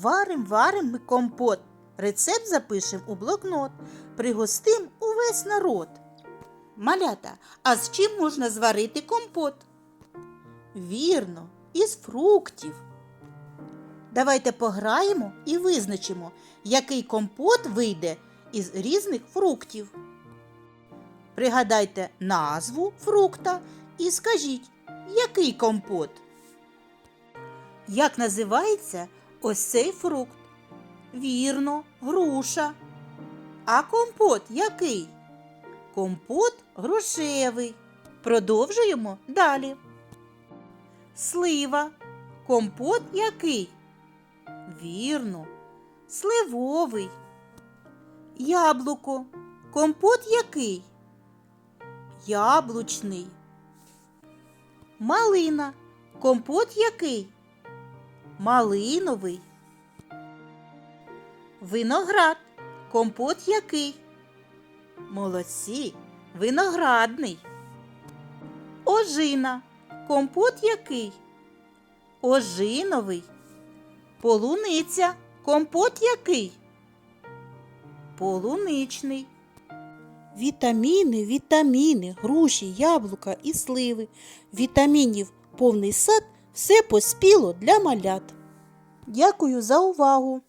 Варим, варим ми компот. Рецепт запишем у блокнот. Пригостим увесь народ. Малята, а з чим можна зварити компот? Вірно, із фруктів. Давайте пограємо і визначимо, який компот вийде із різних фруктів. Пригадайте назву фрукта і скажіть, який компот? Як називається ось цей фрукт? Вірно, груша. А компот який? Компот грушевий. Продовжуємо далі. Слива. Компот який? Вірно, сливовий. Яблуко. Компот який? Яблучний. Малина. Компот який? Малиновий. Виноград. Компот який? Молодці. Виноградний. Ожина. Компот який? Ожиновий. Полуниця. Компот який? Полуничний. Вітаміни, вітаміни, груші, яблука і сливи. Вітамінів повний сад все поспіло для малят. Дякую за увагу!